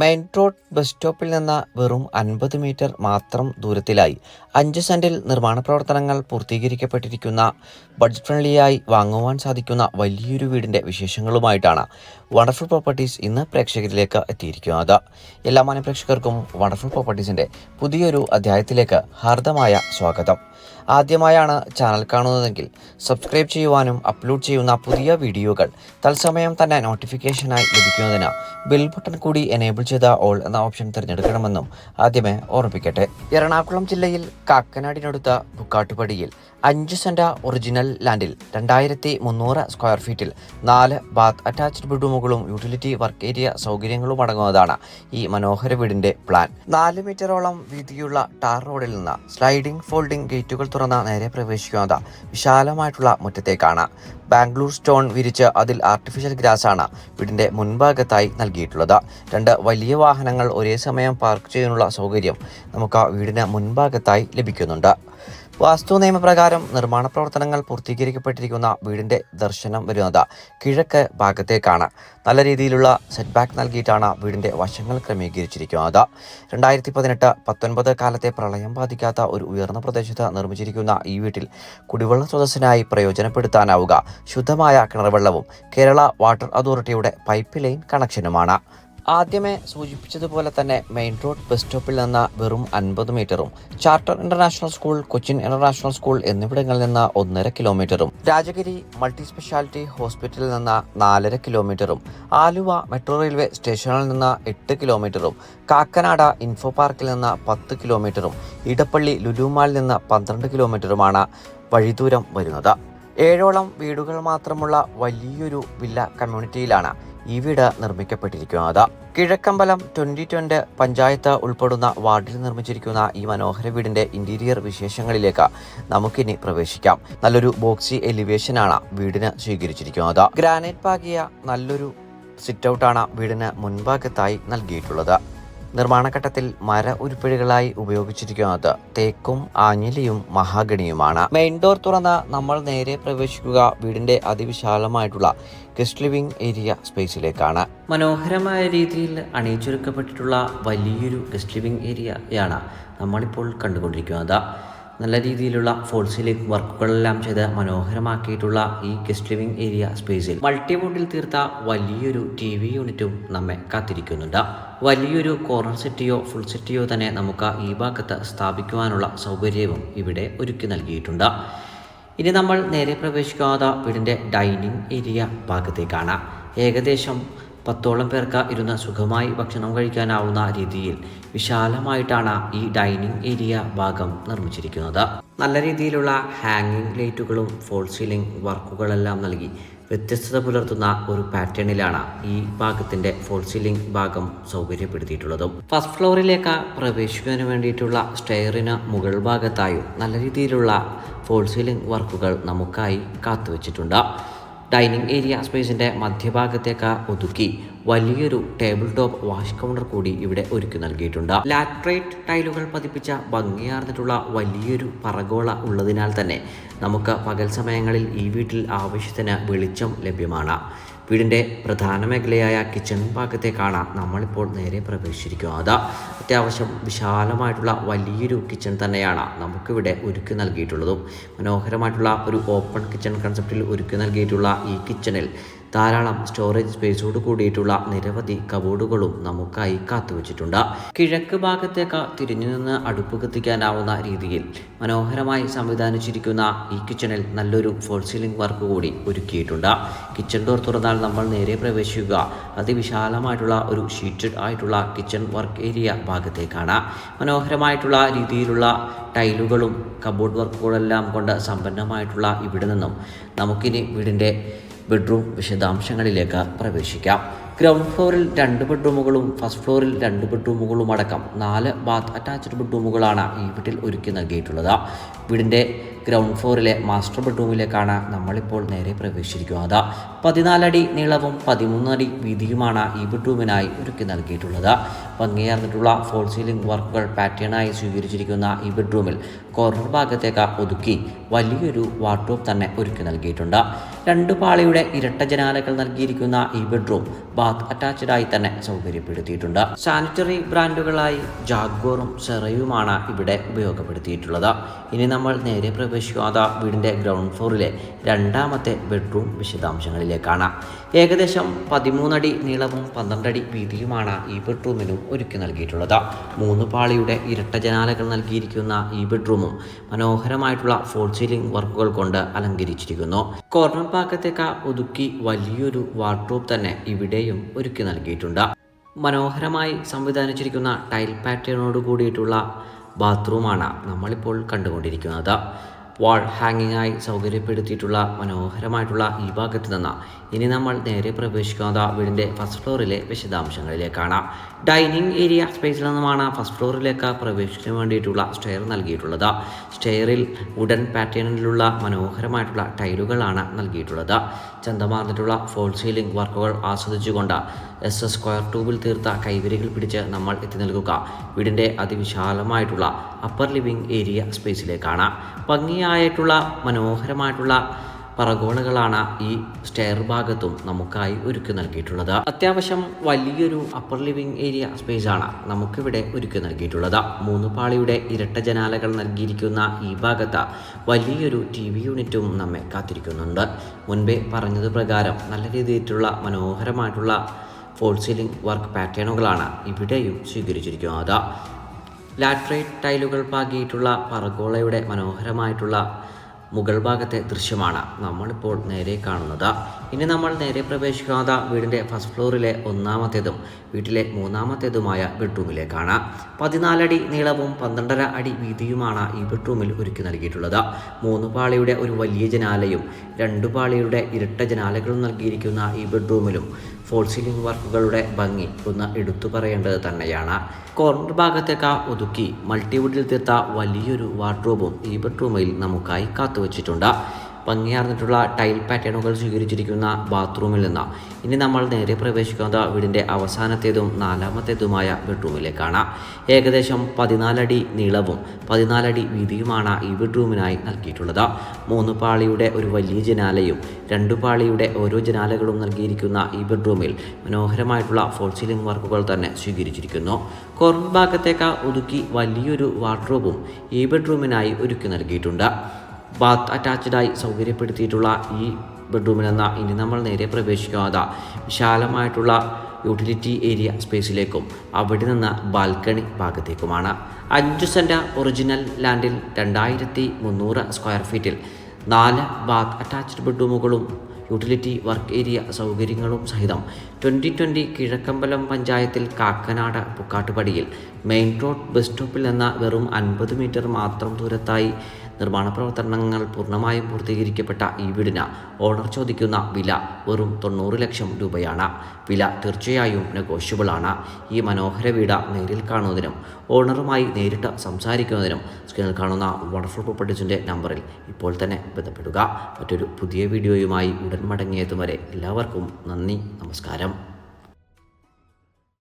Main road bus സ്റ്റോപ്പിൽ നിന്ന് വെറും അൻപത് മീറ്റർ മാത്രം ദൂരത്തിലായി അഞ്ച് സെന്റിൽ നിർമ്മാണ പ്രവർത്തനങ്ങൾ പൂർത്തീകരിക്കപ്പെട്ടിരിക്കുന്ന ബഡ്ജറ്റ് ഫ്രണ്ട്ലിയായി വാങ്ങുവാൻ സാധിക്കുന്ന വലിയൊരു വീടിന്റെ വിശേഷങ്ങളുമായിട്ടാണ് വണ്ടർഫുൾ പ്രോപ്പർട്ടീസ് ഇന്ന് പ്രേക്ഷകരിലേക്ക് എത്തിയിരിക്കുന്നത്. എല്ലാ മാന്യ പ്രേക്ഷകർക്കും വണ്ടർഫുൾ പ്രോപ്പർട്ടീസിന്റെ പുതിയൊരു അധ്യായത്തിലേക്ക് ഹാർദമായ സ്വാഗതം. ആദ്യമായാണ് ചാനൽ കാണുന്നതെങ്കിൽ സബ്സ്ക്രൈബ് ചെയ്യുവാനും അപ്ലോഡ് ചെയ്യുന്ന പുതിയ വീഡിയോകൾ തത്സമയം തന്നെ നോട്ടിഫിക്കേഷനായി ലഭിക്കുന്നതിന് ബെൽ ബട്ടൺ കൂടി എനേബിൾ ചെയ്ത ഓൾ എന്ന ഓപ്ഷൻ തിരഞ്ഞെടുക്കണമെന്നും ആദ്യമേ ഓർമ്മിപ്പിക്കട്ടെ എറണാകുളം ജില്ലയിൽ കാക്കനാടിനടുത്ത ബുക്കാട്ടുപടിയിൽ അഞ്ച് സെന്റ ഒറിജിനൽ ലാൻഡിൽ രണ്ടായിരത്തി മുന്നൂറ് സ്ക്വയർ ഫീറ്റിൽ നാല് ബാത്ത് അറ്റാച്ച്ഡ് ബെഡ്റൂമുകളും യൂട്ടിലിറ്റി വർക്ക് ഏരിയ സൗകര്യങ്ങളും അടങ്ങുന്നതാണ് ഈ മനോഹര വീടിന്റെ പ്ലാൻ നാല് മീറ്ററോളം വീതിയുള്ള ടാർ റോഡിൽ നിന്ന് സ്ലൈഡിംഗ് ഫോൾഡിംഗ് ഗേറ്റുകൾ തുറന്ന നേരെ പ്രവേശിക്കുന്നത് വിശാലമായിട്ടുള്ള മുറ്റത്തേക്കാണ്. ബാംഗ്ലൂർ സ്റ്റോൺ വിരിച്ച് അതിൽ ആർട്ടിഫിഷ്യൽ ഗ്രാസ് ആണ് വീടിന്റെ മുൻഭാഗത്തായി നൽകിയിട്ടുള്ളത്. രണ്ട് വലിയ വാഹനങ്ങൾ ഒരേ സമയം പാർക്ക് ചെയ്യാനുള്ള സൗകര്യം നമുക്ക് വീടിന് മുൻഭാഗത്തായി ലഭിക്കുന്നുണ്ട്. വാസ്തു നിയമപ്രകാരം നിർമ്മാണ പ്രവർത്തനങ്ങൾ പൂർത്തീകരിക്കപ്പെട്ടിരിക്കുന്ന വീടിന്റെ ദർശനം വരുന്നത് കിഴക്ക് ഭാഗത്തേക്കാണ്. നല്ല രീതിയിലുള്ള സെറ്റ് ബാക്ക് നൽകിയിട്ടാണ് വീടിന്റെ വശങ്ങൾ ക്രമീകരിച്ചിരിക്കുന്നത്. രണ്ടായിരത്തി പതിനെട്ട് പത്തൊൻപത് കാലത്തെ പ്രളയം ബാധിക്കാത്ത ഒരു ഉയർന്ന പ്രദേശത്ത് നിർമ്മിച്ചിരിക്കുന്ന ഈ വീട്ടിൽ കുടിവെള്ള സ്രോതസ്സിനായി പ്രയോജനപ്പെടുത്താനാവുക. ശുദ്ധമായ കിണർവെള്ളവും കേരള വാട്ടർ അതോറിറ്റിയുടെ പൈപ്പ് ലൈൻ കണക്ഷനുമാണ്. ആദ്യമേ സൂചിപ്പിച്ചതുപോലെ തന്നെ മെയിൻ റോഡ് ബസ് സ്റ്റോപ്പിൽ നിന്ന് വെറും അൻപത് മീറ്ററും Charter International School Cochin International School എന്നിവിടങ്ങളിൽ നിന്ന് ഒന്നര കിലോമീറ്ററും രാജഗിരി മൾട്ടി സ്പെഷ്യാലിറ്റി ഹോസ്പിറ്റലിൽ നിന്ന് നാലര കിലോമീറ്ററും ആലുവ മെട്രോ റെയിൽവേ സ്റ്റേഷനിൽ നിന്ന് എട്ട് കിലോമീറ്ററും കാക്കനാട ഇൻഫോ പാർക്കിൽ നിന്ന് പത്ത് കിലോമീറ്ററും ഇടപ്പള്ളി ലുലുമാളിൽ നിന്ന് പന്ത്രണ്ട് കിലോമീറ്ററുമാണ് വഴിദൂരം വരുന്നത്. ഏഴോളം വീടുകൾ മാത്രമുള്ള വലിയൊരു വില്ല കമ്മ്യൂണിറ്റിയിലാണ് ഈ വീട് നിർമ്മിക്കപ്പെട്ടിരിക്കുന്നത് കിഴക്കമ്പലം ട്വന്റി ട്വന്റ് പഞ്ചായത്ത് ഉൾപ്പെടുന്ന വാർഡിൽ നിർമ്മിച്ചിരിക്കുന്ന ഈ മനോഹര വീടിന്റെ ഇന്റീരിയർ വിശേഷങ്ങളിലേക്ക് നമുക്കിനി പ്രവേശിക്കാം. നല്ലൊരു ബോക്സി എലിവേഷനാണ് വീടിന് സ്വീകരിച്ചിരിക്കുന്നത്. ഗ്രാനൈറ്റ് പാകിയ നല്ലൊരു സിറ്റ് ഔട്ടാണ് വീടിന് മുൻഭാഗത്തായി നൽകിയിട്ടുള്ളത്. നിർമ്മാണഘട്ടത്തിൽ മര ഉരുപ്പിടികളായി ഉപയോഗിച്ചിരിക്കുന്നത് തേക്കും ആഞ്ഞിലിയും മഹാഗണിയുമാണ്. മെയിൻ ഡോർ തുറന്ന നമ്മൾ നേരെ പ്രവേശിക്കുക വീടിന്റെ അതിവിശാലമായിട്ടുള്ള ഗസ്റ്റ് ലിവിംഗ് ഏരിയ സ്പേസിലേക്കാണ്. മനോഹരമായ രീതിയിൽ അണിയിച്ചൊരുക്കപ്പെട്ടിട്ടുള്ള വലിയൊരു ഗസ്റ്റ് ലിവിംഗ് ഏരിയയാണ് നമ്മളിപ്പോൾ കണ്ടുകൊണ്ടിരിക്കുന്നത്. നല്ല രീതിയിലുള്ള ഫോൾ വർക്കുകളെല്ലാം ചെയ്ത് മനോഹരമാക്കിയിട്ടുള്ള ഈ ഗസ്റ്റ് ലിവിംഗ് ഏരിയ സ്പേസിൽ മൾട്ടിവുഡിൽ തീർത്ത വലിയൊരു ടി വി യൂണിറ്റും നമ്മെ കാത്തിരിക്കുന്നുണ്ട്. വലിയൊരു കോർണർ സെറ്റിയോ ഫുൾ സെറ്റിയോ തന്നെ നമുക്ക് ഈ ഭാഗത്ത് സ്ഥാപിക്കുവാനുള്ള സൗകര്യവും ഇവിടെ ഒരുക്കി നൽകിയിട്ടുണ്ട്. ഇനി നമ്മൾ നേരെ പ്രവേശിക്കാതെ വീടിന്റെ ഡൈനിങ് ഏരിയ ഭാഗത്തേക്കാണ്. ഏകദേശം പത്തോളം പേർക്ക് ഇരുന്ന് സുഖമായി ഭക്ഷണം കഴിക്കാനാവുന്ന രീതിയിൽ വിശാലമായിട്ടാണ് ഈ ഡൈനിങ് ഏരിയ ഭാഗം നിർമ്മിച്ചിരിക്കുന്നത്. നല്ല രീതിയിലുള്ള ഹാങ്ങിങ് ലൈറ്റുകളും ഫോൾ സീലിംഗ് വർക്കുകളെല്ലാം നൽകി വ്യത്യസ്തത പുലർത്തുന്ന ഒരു പാറ്റേണിലാണ് ഈ ഭാഗത്തിന്റെ ഫോൾ സീലിംഗ് ഭാഗം സൗകര്യപ്പെടുത്തിയിട്ടുള്ളതും. ഫസ്റ്റ് ഫ്ലോറിലേക്ക് പ്രവേശിക്കുന്നതിന് വേണ്ടിയിട്ടുള്ള സ്റ്റെയറിന് മുകൾ ഭാഗത്തായും നല്ല രീതിയിലുള്ള ഫോൾ സീലിംഗ് വർക്കുകൾ നമുക്കായി കാത്തുവച്ചിട്ടുണ്ട്. ഡൈനിങ് ഏരിയ സ്പേസിന്റെ മധ്യഭാഗത്തേക്ക് ഒതുക്കി വലിയൊരു ടേബിൾ ടോപ്പ് വാഷ് കൗണ്ടർ കൂടി ഇവിടെ ഒരുക്കി നൽകിയിട്ടുണ്ട്. ലാട്രേറ്റ് ടൈലുകൾ പതിപ്പിച്ച ഭംഗിയാർന്നിട്ടുള്ള വലിയൊരു പറഗോള ഉള്ളതിനാൽ തന്നെ നമുക്ക് പകൽ സമയങ്ങളിൽ ഈ വീട്ടിൽ ആവശ്യത്തിന് വെളിച്ചം ലഭ്യമാണ്. വീടിന്റെ പ്രധാന മേഖലയായ കിച്ചൺ ഭാഗത്തേക്കാണ് നമ്മളിപ്പോൾ നേരെ പ്രവേശിച്ചിരിക്കുന്നത് അത്യാവശ്യം വിശാലമായിട്ടുള്ള വലിയൊരു കിച്ചൺ തന്നെയാണ് നമുക്കിവിടെ ഒരുക്കി നൽകിയിട്ടുള്ളതും. മനോഹരമായിട്ടുള്ള ഒരു ഓപ്പൺ കിച്ചൺ കൺസെപ്റ്റിൽ ഒരുക്കി നൽകിയിട്ടുള്ള ഈ കിച്ചണിൽ ധാരാളം സ്റ്റോറേജ് സ്പേസോട് കൂടിയിട്ടുള്ള നിരവധി കബോർഡുകളും നമുക്കായി കാത്തുവച്ചിട്ടുണ്ട്. കിഴക്ക് ഭാഗത്തേക്ക് തിരിഞ്ഞു നിന്ന് അടുപ്പ് കത്തിക്കാനാവുന്ന രീതിയിൽ മനോഹരമായി സംവിധാനിച്ചിരിക്കുന്ന ഈ കിച്ചണിൽ നല്ലൊരു ഫോൾ സീലിംഗ് വർക്ക് കൂടി ഒരുക്കിയിട്ടുണ്ട്. കിച്ചൺ ഡോർ തുറന്നാൽ നമ്മൾ നേരെ പ്രവേശിക്കുക. അതിവിശാലമായിട്ടുള്ള ഒരു ഷീറ്റഡ് ആയിട്ടുള്ള കിച്ചൺ വർക്ക് ഏരിയ ഭാഗത്തേക്കാണ്. മനോഹരമായിട്ടുള്ള രീതിയിലുള്ള ടൈലുകളും കബോർഡ് വർക്കുകളെല്ലാം കൊണ്ട് സമ്പന്നമായിട്ടുള്ള ഇവിടെ നിന്നും നമുക്കിനി വീടിന്റെ ബെഡ്റൂം വിശദാംശങ്ങളിലേക്ക് പ്രവേശിക്കാം. ഗ്രൗണ്ട് ഫ്ലോറിൽ രണ്ട് ബെഡ്റൂമുകളും ഫസ്റ്റ് ഫ്ലോറിൽ രണ്ട് ബെഡ്റൂമുകളും അടക്കം നാല് ബാത്ത് അറ്റാച്ച്ഡ് ബെഡ്റൂമുകളാണ് ഈ വീട്ടിൽ ഒരുക്കി നൽകിയിട്ടുള്ളത്. വീടിന്റെ ഗ്രൗണ്ട് ഫ്ലോറിലെ മാസ്റ്റർ ബെഡ്റൂമിലേക്കാണ് നമ്മളിപ്പോൾ നേരെ പ്രവേശിച്ചിരിക്കുന്നത്. പതിനാലടി നീളവും പതിമൂന്നടി വീതിയുമാണ് ഈ ബെഡ്റൂമിനായി ഒരുക്കി നൽകിയിട്ടുള്ളത്. ഭംഗിയാർന്നിട്ടുള്ള ഫോൾ സീലിംഗ് വർക്കുകൾ പാറ്റേണായി സ്വീകരിച്ചിരിക്കുന്ന ഈ ബെഡ്റൂമിൽ കോർണർ ഭാഗത്തേക്ക് ഒതുക്കി വലിയൊരു വാർഡ്രോബ് തന്നെ ഒരുക്കി നൽകിയിട്ടുണ്ട്. രണ്ട് പാളിയുടെ ഇരട്ട ജനാലകൾ നൽകിയിരിക്കുന്ന ഈ ബെഡ്റൂം ബാത്ത് അറ്റാച്ച്ഡ് ആയി തന്നെ സൗകര്യപ്പെടുത്തിയിട്ടുണ്ട്. സാനിറ്ററി ബ്രാൻഡുകളായി ജാഗ്വറും സെറയുമാണ് ഇവിടെ ഉപയോഗപ്പെടുത്തിയിട്ടുള്ളത്. ഇനി നമ്മൾ നേരെ പ്രവേശിക്കാത്ത വീടിന്റെ ഗ്രൗണ്ട് ഫ്ലോറിലെ രണ്ടാമത്തെ ബെഡ്റൂം വിശദാംശങ്ങളിലേക്കാണ്. ഏകദേശം പതിമൂന്നടി നീളവും പന്ത്രണ്ടടി വീതിയുമാണ് ഈ ബെഡ്റൂമിനും ഒരുക്കി നൽകിയിട്ടുള്ളത്. മൂന്ന് പാളിയുടെ ഇരട്ട ജനാലകൾ നൽകിയിരിക്കുന്ന ഈ ബെഡ്റൂമും മനോഹരമായിട്ടുള്ള ഫോൾ സീലിംഗ് വർക്കുകൾ കൊണ്ട് അലങ്കരിച്ചിരിക്കുന്നു. കോർണർ ഭാഗത്തേക്ക് ഒതുക്കി വലിയൊരു വാർഡ്രോബ് തന്നെ ഇവിടെയും ഒരുക്കി നൽകിയിട്ടുണ്ട്. മനോഹരമായി സംവിധാനിച്ചിരിക്കുന്ന ടൈൽ പാറ്റേണോട് കൂടിയിട്ടുള്ള ബാത്റൂമാണ് നമ്മളിപ്പോൾ കണ്ടുകൊണ്ടിരിക്കുന്നത്. വാൾ ഹാങ്ങിങ്ങായി സൗകര്യപ്പെടുത്തിയിട്ടുള്ള മനോഹരമായിട്ടുള്ള ഈ ഭാഗത്ത് നിന്ന് ഇനി നമ്മൾ നേരെ പ്രവേശിക്കുന്നത് വീടിന്റെ ഫസ്റ്റ് ഫ്ലോറിലെ വിശദാംശങ്ങളിലേക്കാണ്. ഡൈനിങ് ഏരിയ സ്പേസിൽ നിന്നുമാണ് ഫസ്റ്റ് ഫ്ലോറിലേക്ക് പ്രവേശിക്കാൻ വേണ്ടിയിട്ടുള്ള സ്റ്റെയർ നൽകിയിട്ടുള്ളത്. സ്റ്റെയറിൽ വുഡൻ പാറ്റേണിലുള്ള മനോഹരമായിട്ടുള്ള ടൈലുകളാണ് നൽകിയിട്ടുള്ളത്. ചന്തമാർന്നിട്ടുള്ള ഫോൾ സീലിംഗ് വർക്കുകൾ ആസ്വദിച്ചുകൊണ്ട് എസ് എസ് സ്ക്വയർ ട്യൂബിൽ തീർത്ത കൈവരികൾ പിടിച്ച് നമ്മൾ എത്തി നൽകുക വീടിന്റെ അതിവിശാലമായിട്ടുള്ള അപ്പർ ലിവിംഗ് ഏരിയ സ്പേസിലേക്കാണ് ഭംഗിയായിട്ടുള്ള മനോഹരമായിട്ടുള്ള പറഗോളകളാണ് ഈ സ്റ്റെയർ ഭാഗത്തും നമുക്കായി ഒരുക്കി നൽകിയിട്ടുള്ളത്. അത്യാവശ്യം വലിയൊരു അപ്പർ ലിവിംഗ് ഏരിയ സ്പേസാണ് നമുക്കിവിടെ ഒരുക്കി നൽകിയിട്ടുള്ളത്. മൂന്ന് പാളിയുടെ ഇരട്ട ജനാലകൾ നൽകിയിരിക്കുന്ന ഈ ഭാഗത്ത് വലിയൊരു ടി വി യൂണിറ്റും നമ്മെ കാത്തിരിക്കുന്നുണ്ട്. മുൻപേ പറഞ്ഞത് പ്രകാരം നല്ല രീതിയിലുള്ള മനോഹരമായിട്ടുള്ള ഫോൾ സീലിംഗ് വർക്ക് പാറ്റേണുകളാണ് ഇവിടെയും സ്വീകരിച്ചിരിക്കുന്നത്. ലാട്രൈറ്റ് ടൈലുകൾ പാകിയിട്ടുള്ള പറഗോളയുടെ മനോഹരമായിട്ടുള്ള മുകൾ ഭാഗത്തെ ദൃശ്യമാണ് നമ്മളിപ്പോൾ നേരെ കാണുന്നത്. ഇനി നമ്മൾ നേരെ പ്രവേശിക്കാത്ത വീടിന്റെ ഫസ്റ്റ് ഫ്ലോറിലെ ഒന്നാമത്തേതും വീട്ടിലെ മൂന്നാമത്തേതുമായ ബെഡ്റൂമിലേക്കാണ് പതിനാലടി നീളവും പന്ത്രണ്ടര അടി വീതിയുമാണ് ഈ ബെഡ്റൂമിൽ ഒരുക്കി നൽകിയിട്ടുള്ളത്. മൂന്ന് പാളിയുടെ ഒരു വലിയ ജനാലയും രണ്ട് പാളിയുടെ ഇരട്ട ജനാലകളും നൽകിയിരിക്കുന്ന ഈ ബെഡ്റൂമിലും ഫോൾ സീലിംഗ് വർക്കുകളുടെ ഭംഗി ഒന്ന് എടുത്തു പറയേണ്ടത് തന്നെയാണ്. കോർണർ ഭാഗത്തേക്ക് ഒതുക്കി മൾട്ടിവുഡിൽ തീർത്ത വലിയൊരു വാർഡ്രോബും ഈ ബെഡ്റൂമിൽ നമുക്കായി കാത്തുവച്ചിട്ടുണ്ട്. ഭംഗിയാർന്നിട്ടുള്ള ടൈൽ പാറ്റേണുകൾ സ്വീകരിച്ചിരിക്കുന്ന ബാത്റൂമിൽ നിന്ന്. ഇനി നമ്മൾ നേരെ പ്രവേശിക്കുന്നത് വീടിന്റെ അവസാനത്തേതും നാലാമത്തേതുമായ ബെഡ്റൂമിലേക്കാണ് ഏകദേശം പതിനാലടി നീളവും പതിനാലടി വീതിയുമാണ് ഈ ബെഡ്റൂമിനായി നൽകിയിട്ടുള്ളത്. മൂന്ന് പാളിയുടെ ഒരു വലിയ ജനാലയും രണ്ട് പാളിയുടെ ഓരോ ജനാലകളും നൽകിയിരിക്കുന്ന ഈ ബെഡ്റൂമിൽ മനോഹരമായിട്ടുള്ള ഫോൾ സീലിംഗ് വർക്കുകൾ തന്നെ സ്വീകരിച്ചിരിക്കുന്നു. കോർണർ ഭാഗത്തേക്ക് ഒതുക്കി വലിയൊരു വാർഡ്രോബും ഈ ബെഡ്റൂമിനായി ഒരുക്കി നൽകിയിട്ടുണ്ട്. ബാത്ത് അറ്റാച്ച്ഡായി സൗകര്യപ്പെടുത്തിയിട്ടുള്ള ഈ ബെഡ്റൂമിൽ നിന്ന് ഇനി നമ്മൾ നേരെ പ്രവേശിക്കാതെ വിശാലമായിട്ടുള്ള യൂട്ടിലിറ്റി ഏരിയ സ്പേസിലേക്കും അവിടെ നിന്ന് ബാൽക്കണി ഭാഗത്തേക്കുമാണ്. അഞ്ച് സെന്റ് ഒറിജിനൽ ലാൻഡിൽ രണ്ടായിരത്തി മുന്നൂറ് സ്ക്വയർ ഫീറ്റിൽ നാല് ബാത്ത് അറ്റാച്ച്ഡ് ബെഡ്റൂമുകളും യൂട്ടിലിറ്റി വർക്ക് ഏരിയ സൗകര്യങ്ങളും സഹിതം ട്വന്റി ട്വന്റി കിഴക്കമ്പലം പഞ്ചായത്തിൽ കാക്കനാട് പുക്കാട്ടുപടിയിൽ മെയിൻ റോഡ് ബസ് സ്റ്റോപ്പിൽ നിന്ന് വെറും അൻപത് മീറ്റർ മാത്രം ദൂരത്തായി നിർമ്മാണ പ്രവർത്തനങ്ങൾ പൂർണമായും പൂർത്തീകരിക്കപ്പെട്ട ഈ വീടിന് ഓണർ ചോദിക്കുന്ന വില വെറും തൊണ്ണൂറ് ലക്ഷം രൂപയാണ്. വില തീർച്ചയായും നെഗോഷ്യബിൾ ആണ്. ഈ മനോഹര വീട് നേരിൽ കാണുന്നതിനും ഓണറുമായി നേരിട്ട് സംസാരിക്കുന്നതിനും സ്ക്രീനിൽ കാണുന്ന വണ്ടർഫുൾ പ്രോപ്പർട്ടീസിന്റെ നമ്പറിൽ ഇപ്പോൾ തന്നെ ബന്ധപ്പെടുക. മറ്റൊരു പുതിയ വീഡിയോയുമായി ഉടൻ മടങ്ങിയെത്തും വരെ എല്ലാവർക്കും നന്ദി നമസ്കാരം.